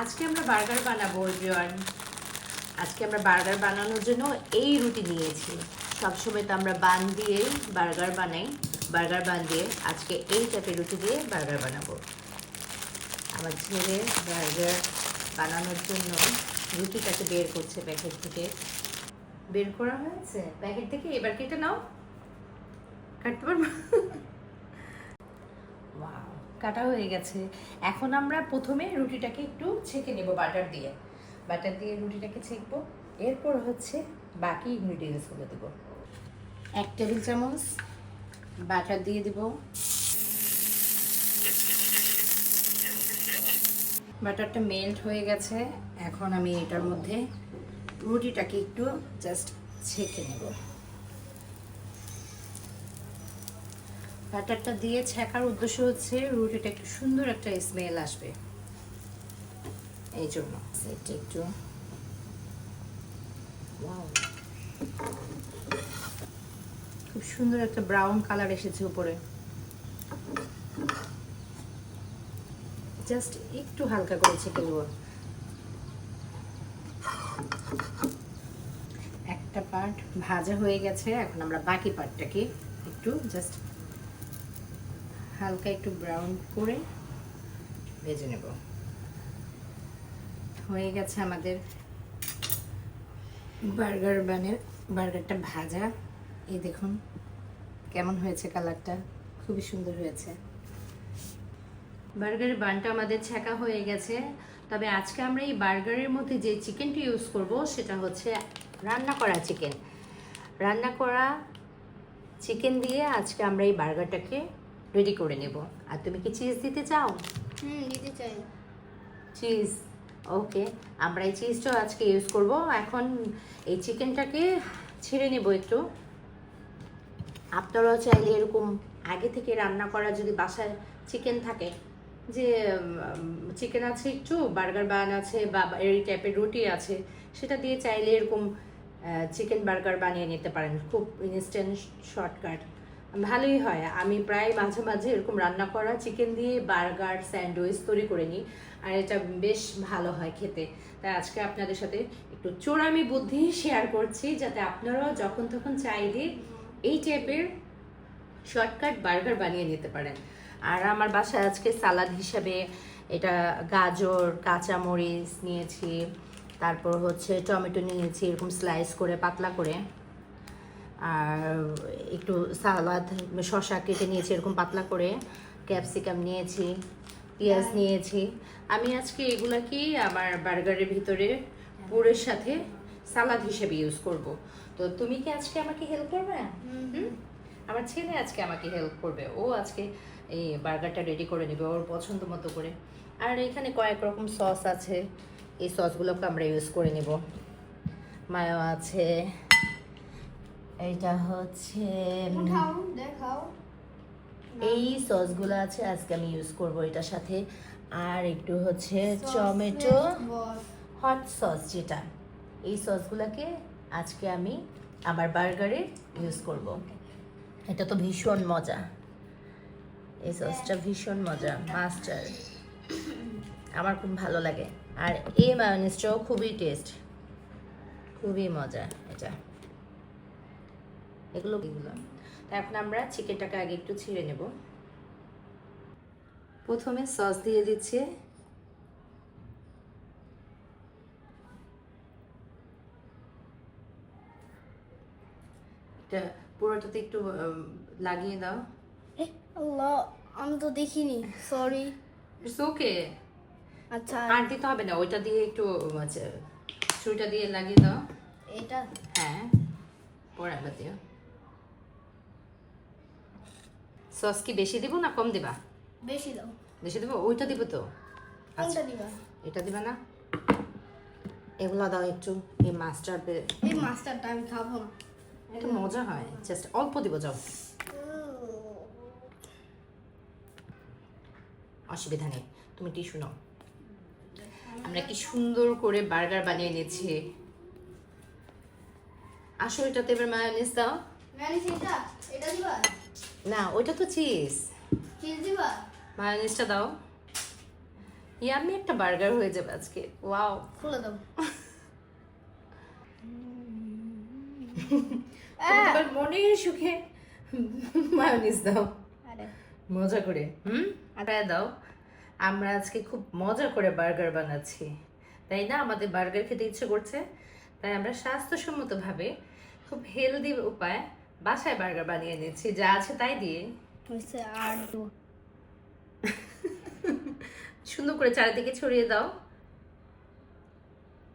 আজকে আমরা বার্গার বানাবো এভরিওয়ান আজকে আমরা বার্গার বানানোর জন্য এই রুটি নিয়েছি। সবসময় তো আমরা বান দিয়ে বার্গার বানাই। বার্গার বান দিয়ে আজকে এই টাইপের রুটি দিয়ে বার্গার বানাবো। আমার ছেলে বার্গার বানানোর জন্য রুটিটাকে বের করছে প্যাকেট থেকে। বের করা হয়েছে? প্যাকেট থেকে? এবার কেটে নাও। কাটতে পারব? কাটা হয়ে গেছে। এখন আমরা প্রথমে রুটিটাকে একটু ছেঁকে নেব বাটার দিয়ে। বাটার দিয়ে রুটিটাকে ছেঁকবো। এরপর হচ্ছে বাকি ইনগ্রিডিয়েন্টসগুলো দেবো। এক টেবিল চামচ বাটার দিয়ে দিব। বাটারটা মেল্ট হয়ে গেছে। এখন আমি এটার মধ্যে রুটিটাকে একটু জাস্ট ছেঁকে নেব। বাটারটা দিয়ে ছেঁকার উদ্দেশ্য হচ্ছে রুটিটা একটু সুন্দর একটা স্মেল আসবে। এই জন্য এটা একটু খুব সুন্দর একটা ব্রাউন কালার এসেছে উপরে। জাস্ট একটু হালকা করে ছেঁকে একটা পার্ট ভাজা হয়ে গেছে, এখন আমরা বাকি পার্টটাকে একটু জাস্ট হালকা একটু ব্রাউন করে ভেজে নেব। হয়ে গেছে আমাদের বার্গার বানের বার্গারটা ভাজা। এই দেখুন কেমন হয়েছে কালারটা খুবই সুন্দর হয়েছে। বার্গারের বানটা আমাদের ছেঁকা হয়ে গেছে। তবে আজকে আমরা এই বার্গারের মধ্যে যে চিকেনটি ইউজ করব, সেটা হচ্ছে রান্না করা চিকেন রান্না করা চিকেন দিয়ে আজকে আমরা এই বার্গারটাকে রেডি করে নেব। আর তুমি কি চিজ দিতে চাও? হুম দিতে চাই। চিজ ওকে আমরা এই চিজটাও আজকে ইউজ করব। এখন এই চিকেনটাকে ছিঁড়ে নেব একটু। আপনারাও চাইলে এরকম আগে থেকে রান্না করা যদি বাসায় চিকেন থাকে যে চিকেন আছে একটু বার্গার বান আছে বা এই টাইপের রুটি আছে সেটা দিয়ে চাইলে এরকম চিকেন বার্গার বানিয়ে নিতে পারেন। খুব ইনস্ট্যান্ট শর্টকাট ভালোই হয়। আমি প্রায় মাঝে মাঝে এরকম রান্না করা চিকেন দিয়ে বার্গার স্যান্ডউইচ তৈরি করে নিই, আর এটা বেশ ভালো হয় খেতে। তাই আজকে আপনাদের সাথে একটু চোরামি বুদ্ধি শেয়ার করছি, যাতে আপনারাও যখন তখন চাইলে এই টাইপের শর্টকাট বার্গার বানিয়ে নিতে পারেন। আর আমার বাসায় আজকে সালাদ হিসাবে এটা গাজর, কাঁচামরিচ নিয়েছি, তারপর হচ্ছে টমেটো নিয়েছি, এরকম স্লাইস করে, পাতলা করে। আর একটু সালাদ শশা কেটে নিয়েছি এরকম পাতলা করে। ক্যাপসিকাম নিয়েছি পেঁয়াজ নিয়েছি। আমি আজকে এগুলাকেই আমার বার্গারের ভিতরে পুরের সাথে সালাদ হিসেবে ইউজ করব। তো তুমি কি আজকে আমাকে হেল্প করবে? হুম। আমার ছেলে আজকে আমাকে হেল্প করবে। ও আজকে এই বার্গারটা রেডি করে নেবে ওর পছন্দ মতো করে। আর এখানে কয়েক রকম সস আছে। এই সসগুলোকে আমরা ইউজ করে নেব। মায়ো আছে এইটা হচ্ছে দেখাও। এই সসগুলো আছে আজকে আমি ইউজ করব এটার সাথে। আর একটু হচ্ছে টমেটো হট সস যেটা। এই সসগুলোকে আজকে আমি আমার বার্গারে ইউজ করব। এটা তো ভীষণ মজা। এই সসটা ভীষণ মজা মাস্টার আমার খুব ভালো লাগে। আর এই মায়োনিজটাও খুবই টেস্ট খুবই মজা এটা। এগুলো এগুলো তা এখন আমরা চিকেনটাকে আগে একটু ছিঁড়ে নেব। প্রথমে সস দিয়ে দিচ্ছি। এটা পুরোটাতে একটু লাগিয়ে দাও। আল্লাহ আমি তো দেখিনি সরি ইটস ওকে আচ্ছা। আর দিতে হবে না ওইটা দিয়ে একটু ছুরিটা দিয়ে লাগিয়ে দাও। এটা? হ্যাঁ পরে আবার দিও। সস কি বেশি দিব না কম দিবা? বেশি দাও। বেশি দেবো? ওইটা দিব তো? আচ্ছা। কোনটা দিবা? এটা দিবা না? এগুলো দাও একটু এই মাছটা এই মাছটারটা আমি খাব। এটা মজা হয় জাস্ট অল্প দিব যাও। অসুবিধা নেই তুমি টিস্যু নাও। আমরা কি সুন্দর করে বার্গার বানিয়ে নিয়েছি আসো এটাতে এবার মায়োনিজ দাও। এটা? এটা দিবা? না ওইটা তো চিজ। চিজ দিবা মায়োনিজটা দাও। ইয়ামি একটা বার্গার হয়ে যাবে আজকে। ওয়াও। খুলে দাও। তোমার মনের সুখে মায়োনিজ দাও। মজা করে হুম? আটা দাও। আমরা আজকে খুব মজা করে বার্গার বানাচ্ছি। তাই না? আমাদের বার্গার খেতে ইচ্ছে করছে। তাই আমরা স্বাস্থ্যসম্মতভাবে খুব হেলদি উপায় বাসায় বার্গার বানিয়ে নিচ্ছি যা আছে তাই দিয়ে। আর সুন্দর করে চারিদিকে ছড়িয়ে দাও।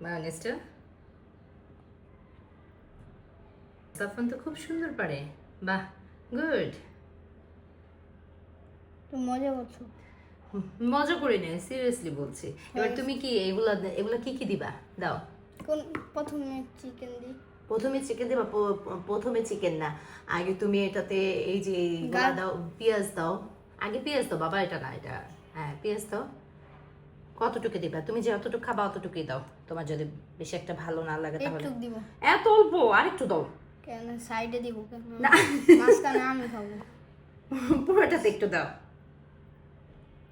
মায়োনিজটা সাফন তো খুব সুন্দর পারে। বাহ গুড। মজা করছ। মজা করে নে সিরিয়াসলি বলছি। এবার তুমি কি এগুলা এগুলা কি কি দিবা? দাও। কোন প্রথমে চিকেন দিই। প্রথমে চিকেন দিবা প্রথমে চিকেন না। আগে তুমি এটাতে এই যে দাও পেঁয়াজ দাও। আগে পেঁয়াজ দাও বাবা এটা না এটা হ্যাঁ পেঁয়াজ দাও। কতটুকু দিবা? তুমি যে অতটুকু খাবা অতটুকুই দাও। তোমার যদি বেশি একটা ভালো না লাগে তাহলে। একটু দিব। এত অল্প আরেকটু দাও। কেন? সাইডে দিব কেন? না। মাঝখানে আমি খাব। পুরোটাতে একটু দাও।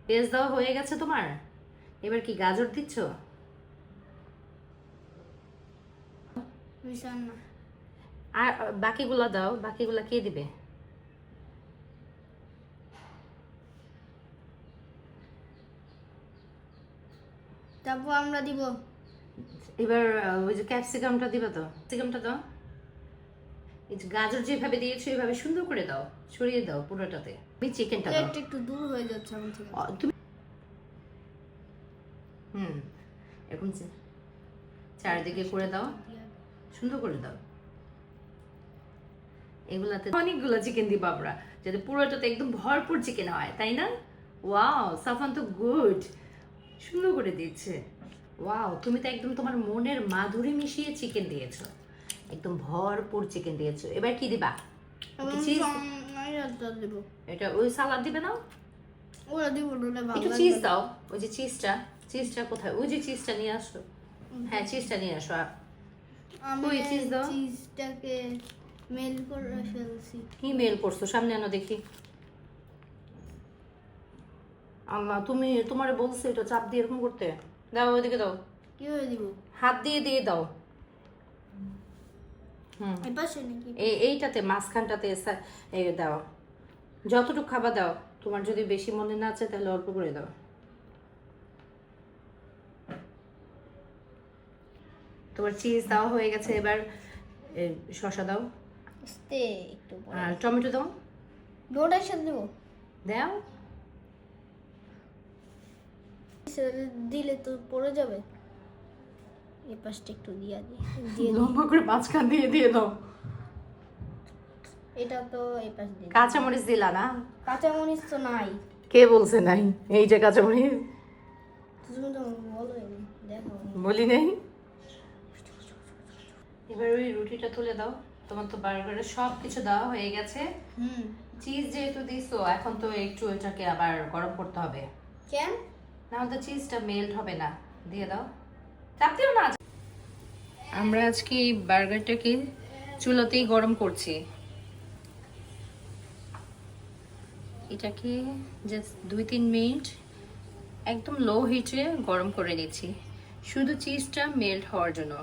পেঁয়াজ দেওয়া হয়ে গেছে তোমার? এবার কি গাজর দিচ্ছ? মিশান না। আর বাকিগুলো দাও বাকিগুলো কে দিবে? তারপর আমরা দিব। এবার ওই যে ক্যাপসিকামটা দিবে তো। ক্যাপসিকামটা দাও। এই যে গাজর যেভাবে দিয়েছ এভাবে সুন্দর করে দাও ছড়িয়ে দাও পুরোটাতে। তুমি চিকেনটা দাও। একটু দূর হয়ে যাচ্ছে আমার থেকে। তুমি হুম এরকম চারিদিকে করে দাও। সুন্দর করে দাও। এগুলাতে অনেকগুলো চিকেন দিব আমরা যাতে পুরোটাতে একদম ভরপুর চিকেন হয় তাই না? ওয়াও সাফান তো গুড সুন্দর করে দিচ্ছে। ওয়াও তুমি তো একদম তোমার মনের মাধুরী মিশিয়ে চিকেন দিয়েছ। একদম ভরপুর চিকেন দিয়েছ। এবার কি দিবা? এটা ওই সালাদ দিবে না? ওরা দিব ওটা একটু চিজ দাও। ওই যে চিজটা চিজটা কোথায়? ওই যে চিজটা নিয়ে আসো। হ্যাঁ চিজটা নিয়ে আসো। আমি। চিজটাকে মেল করে ফেলছি। কি মেল করছ সামনে আনো দেখি। আল্লাহ তুমি তোমারে বলছে এটা চাপ দিয়ে এরকম করতে। দাও ওইদিকে দাও। কীভাবে দিব? হাত দিয়ে দিয়ে দাও। হুম। এই এইটাতে মাঝখানটাতে দাও। যতটুকু খাবার দাও তোমার যদি বেশি মনে না আছে তাহলে অল্প করে দাও। তোমার চিজ দেওয়া হয়ে গেছে এবার শসা দাও। আস্তে একটু আর টমেটো দাও। দুটার সাথে দেবো? দাও। দিলে তো পড়ে যাবে। এই পাশটা একটু দিয়া দিয়ে লম্বা করে মাঝখান দিয়ে দিয়ে দাও। এটা তো এই পাশ দিয়ে। কাঁচামরিচ দিলা না? কাঁচামরিচ তো নাই। কে বলছে নাই? এই যে কাঁচামরিচ। তুমি তো বলো দেখো বলি নেই? এবার ওই রুটিটা তুলে দাও। তোমার তো বার্গারে সব কিছু দেওয়া হয়ে গেছে। হুম। চিজ যেহেতু দিছো এখন তো একটু এটাকে আবার গরম করতে হবে। কেন? নাহলে তো চিজটা মেল্ট হবে না। দিয়ে দাও। চাপ দিও না। আমরা আজকে এই বার্গারটাকে চুলাতেই গরম করছি। এটাকে জাস্ট দুই তিন মিনিট একদম লো হিটে গরম করে নিচ্ছি। শুধু চিজটা মেল্ট হওয়ার জন্য।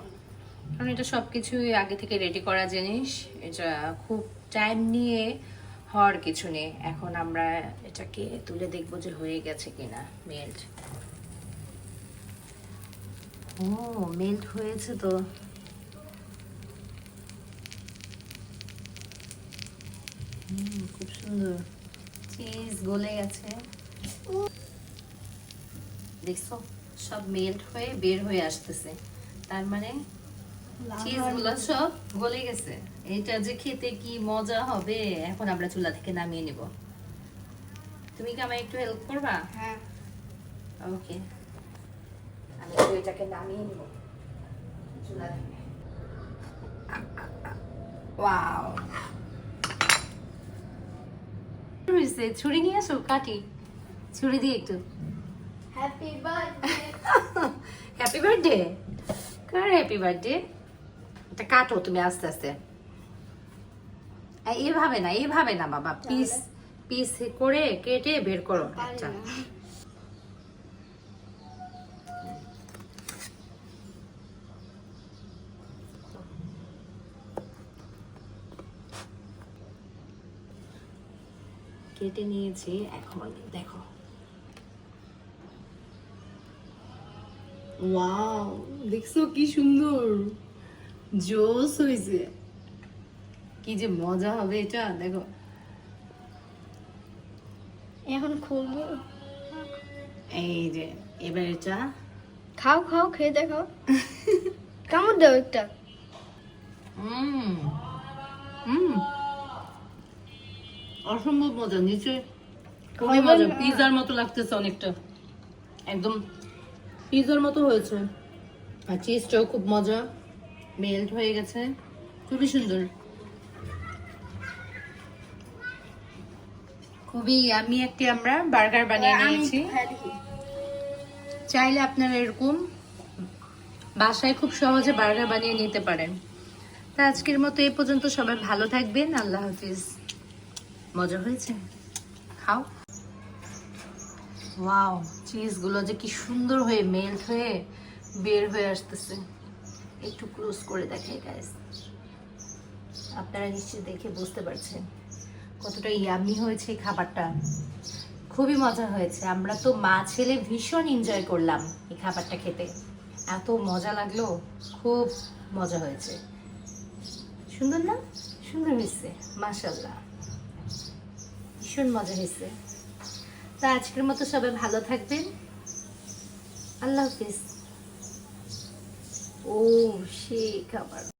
কারণ এটা সব কিছুই আগে থেকে রেডি করা জিনিস। এটা খুব টাইম নিয়ে হওয়ার কিছু নেই। এখন আমরা এটাকে তুলে দেখব যে হয়ে গেছে কিনা মেল্ট ও মেল্ট হয়েছে তো। খুব সুন্দর। চিজ গলে গেছে। দেখছ? সব মেল্ট হয়ে বের হয়ে আসতেছে। তার মানে চিজ সব গলে গেছে। এটা যে খেতে কি মজা হবে এখন আমরা চুলা থেকে নামিয়ে নিব। তুমি কি আমায় একটু হেল্প করবা? হ্যাঁ। ওকে আমি একটু এটাকে নামিয়ে নিব। চুলা থেকে। ওয়াও হয়েছে ছুরি নিয়ে আসো কাটি ছুরি দিয়ে একটু। হ্যাপি বার্থডে হ্যাপি বার্থডে কার হ্যাপি বার্থডে এটা কাটো তুমি আস্তে আস্তে। এইভাবে না এইভাবে না বাবা পিস পিস করে কেটে বের করো আচ্ছা কেটে নিয়েছি এখন দেখো। ওয়াও দেখছ কি সুন্দর। জোস হয়েছে। কি যে মজা হবে এটা দেখো। এখন খুলবো। এই যে এবার এটা। খাও খাও খেয়ে দেখো কেমন দেবো একটা? হুম হুম অসম্ভব মজা নিচে খুবই মজা। পিজার মতো লাগতেছে অনেকটা। একদম পিজার মতো হয়েছে। আর চিজটাও খুব মজা। মেল্ট হয়ে গেছে। খুবই সুন্দর। খুবই আমি একটি আমরা বার্গার বানিয়ে নিয়েছি। চাইলে আপনারা এরকম বাসায় খুব সহজে বার্গার বানিয়ে নিতে পারেন। তা আজকের মতো এই পর্যন্ত সবাই ভালো থাকবেন। আল্লাহ হাফিজ। মজা হয়েছে? খাও। ওয়াও চিজগুলো যে কি সুন্দর হয়ে মেল্ট হয়ে বের হয়ে আসতেছে। একটু ক্লোজ করে দেখাই গাইস আপনারা নিশ্চয়ই দেখে বুঝতে পারছেন কতটা ইয়ামি হয়েছে খাবারটা। খুবই মজা হয়েছে। আমরা তো মা, ছেলে ভীষণ এনজয় করলাম এই খাবারটা খেতে। এত মজা লাগল, খুব মজা হয়েছে। সুন্দর না? সুন্দর হয়েছে মাশাল্লাহ ভীষণ মজা হয়েছে। তা আজকের মতো সবাই ভালো থাকবেন। আল্লাহ হাফিজ। ও সে খাবার